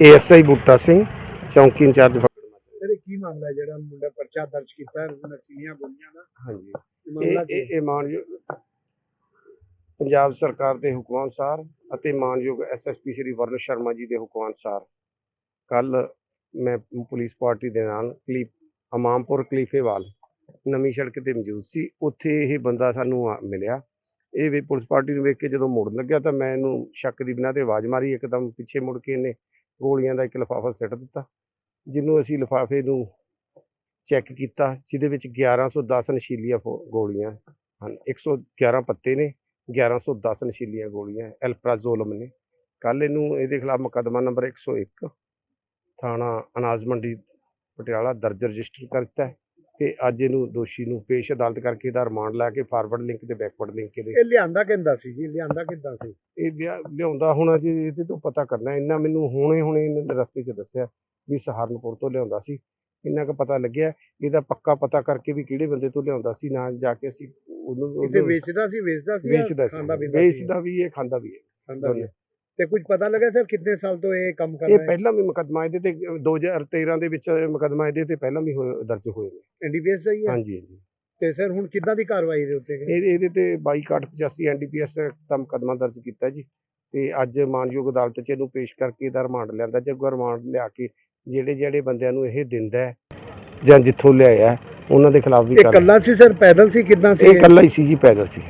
ASI ਬੂਟਾ ਸਿੰਘ ਚੌਂਕੀ incharge sir ਇਹ ਕੀ ਮਾਮਲਾ ਹੈ ਜਿਹੜਾ ਮੁੰਡਾ ਪਰਚਾ ਦਰਜ ਕੀਤਾ ਹੈ ਨਸ਼ੀਲੀਆਂ ਗੋਲੀਆਂ ਦਾ? ਹਾਂਜੀ। ਇਹ ਮਾਮਲਾ ਇਹ ਕੀ ਇਹ ਇਹ ਮਾਨਯੋਗ ਪੰਜਾਬ ਸਰਕਾਰ ਦੇ ਹੁਕਮਾਂ ਅਨੁਸਾਰ ਅਤੇ ਮਾਨਯੋਗ ਐਸਐਸਪੀ ਸ਼੍ਰੀ ਵਰਨ ਸ਼ਰਮਾ ਜੀ ਦੇ ਹੁਕਮਾਂ ਅਨੁਸਾਰ ਕੱਲ ਮੈਂ ਪੁਲਿਸ ਪਾਰਟੀ ਦੇ ਨਾਲ ਕਲੀਪ ਅਮਾਮਪੁਰ ਕਲੀਫੇਵਾਲ ਨਵੀਂ ਸੜਕ ਤੇ ਮੌਜੂਦ ਸੀ। ਉੱਥੇ ਇਹ ਬੰਦਾ ਸਾਨੂੰ ਆ- ਮਿਲਿਆ। ਇਹ ਵੀ ਪੁਲਿਸ ਪਾਰਟੀ ਨੂੰ ਵੇਖ ਕੇ ਜਦੋਂ ਮੁੜਨ ਲੱਗਿਆ ਤਾਂ ਮੈਂ ਇਹਨੂੰ ਸ਼ੱਕ ਦੀ ਬਿਨਾਂ ਤੇ ਆਵਾਜ਼ ਮਾਰੀ ਇੱਕਦਮ ਪਿੱਛੇ ਮੁੜ ਕੇ ਇਹਨੇ ਗੋਲੀਆਂ ਦਾ ਇੱਕ ਲਿਫਾਫਾ ਸਿੱਟ ਦਿੱਤਾ, ਜਿਹਨੂੰ ਅਸੀਂ ਲਿਫਾਫੇ ਨੂੰ ਚੈੱਕ ਕੀਤਾ, ਜਿਹਦੇ ਵਿੱਚ 1110 ਨਸ਼ੀਲੀਆਂ ਫੋ- ਗੋਲੀਆਂ ਹਨ। 111 ਪੱਤੇ ਨੇ 1110 ਨਸ਼ੀਲੀਆਂ ਗੋਲੀਆਂ, ਐਲਪਰਾਜ਼ੋਲਮ ਨੇ। ਕੱਲ ਇਹਨੂੰ, ਇਹਦੇ ਖਿਲਾਫ ਮੁਕੱਦਮਾ ਨੰਬਰ 101 ਥਾਣਾ ਅਨਾਜ ਮੰਡੀ, ਪਟਿਆਲਾ ਦਰਜ ਰਜਿਸਟਰ ਕਰ ਦਿੱਤਾ ਤੇ ਅੱਜ ਇਹਨੂੰ ਦੋਸ਼ੀ ਨੂੰ ਪੇਸ਼ ਅਦਾਲਤ ਕਰਕੇ ਇਹਦਾ ਰਿਮਾਂਡ ਲੈ ਕੇ ਫਾਰਵਰਡ ਲਿੰਕ ਤੇ ਬੈਕਵਰਡ ਲਿੰਕ ਇਹਦੇ ਇਹ ਲਿਆਂਦਾ ਕਿੰਦਾ ਸੀ ਜੀ ਲਿਆਂਦਾ ਕਿੱਦਾਂ ਸੀ ਇਹ ਲਿਆ- ਲਿਆਉਂਦਾ ਹੋਣਾ ਜੀ ਇਹਦੇ ਤੋਂ ਪਤਾ ਕਰਨਾ ਇੰਨਾ ਮੈਨੂੰ ਹੁਣੇ ਹੁਣੇ ਇਹਨੇ ਰਸਤੇ 'ਚ ਦੱਸਿਆ ਵੀ ਸਹਾਰਨਪੁਰ ਤੋਂ ਲਿਆਉਂਦਾ ਸੀ ਇੰਨਾ ਕੁ ਪਤਾ ਲੱਗਿਆ ਇਹਦਾ ਪੱਕਾ ਪਤਾ ਕਰਕੇ ਵੀ ਕਿਹੜੇ ਬੰਦੇ ਤੋਂ ਲਿਆਉਂਦਾ ਸੀ ਨਾ ਜਾ ਕੇ ਅਸੀਂ ਉਹਨੂੰ ਕਿਤੇ ਉਹਨੂੰ ਵੇਚਦਾ ਸੀ ਵੇਚਦਾ ਸੀ ਜਾਂ ਵੇਚਦਾ ਖਾਂਦਾ ਪੀਂਦਾ ਸੀ? ਵੇਚਦਾ ਵੀ ਹੈ ਖਾਂਦਾ ਵੀ ਹੈ ਖਾਂਦਾ ਵੀ ਦੋਨੇ। ਹੈ। ਤੇ ਕੁਝ ਪਤਾ ਲੱਗਾ ਸਰ ਕਿੰਨੇ ਸਾਲ ਤੋਂ ਇਹ ਕੰਮ ਕਰ ਇਹ ਰਿਹਾ ਪਹਿਲਾਂ ਵੀ ਮੁਕੱਦਮਾ ਇਹਦੇ ਤੇ 2013 ਦੇ ਵਿੱਚ ਮੁਕੱਦਮਾ ਇਹਦੇ ਤੇ ਪਹਿਲਾਂ ਵੀ ਦਰਜ ਹੋਏ ਨੇ। ਐਨਡੀਪੀਐਸ ਦਾ ਹੀ ਹੈ? ਹਾਂਜੀ ਹਾਂਜੀ। ਤੇ ਸਰ ਹੁਣ ਕਿੱਦਾਂ ਦੀ ਕਾਰਵਾਈ ਦੇ ਉੱਤੇ ਇਹ? ਇਹਦੇ ਤੇ 2285 ਐਨਡੀਪੀਐਸ ਦਾ ਮੁਕੱਦਮਾ ਦਰਜ ਕੀਤਾ ਜੀ। ਤੇ ਅੱਜ ਮਾਨਯੋਗ ਅਦਾਲਤ 'ਚ ਇਹਨੂੰ ਪੇਸ਼ ਕਰਕੇ ਇਹਦਾ ਰਿਮਾਂਡ ਲਿਆਂਦਾ ਜੇ ਰਿਮਾਂਡ ਲਿਆ ਕੇ ਜਿਹੜੇ ਜਿਹੜੇ ਬੰਦਿਆਂ ਨੂੰ ਇਹ ਦਿੰਦਾ ਹੈ ਜਾਂ ਜਿੱਥੋਂ ਲਿਆਇਆ ਹੈ, ਉਹਨਾਂ ਦੇ ਖਿਲਾਫ ਵੀ ਇਹ ਕਰ ਕੱਲਾ ਸੀ ਸਰ? ਪੈਦਲ ਸੀ? ਕਿੱਦਾਂ ਸੀ ਇਹ? ਇਕੱਲਾ ਹੀ ਸੀ ਜੀ ਪੈਦਲ ਸੀ।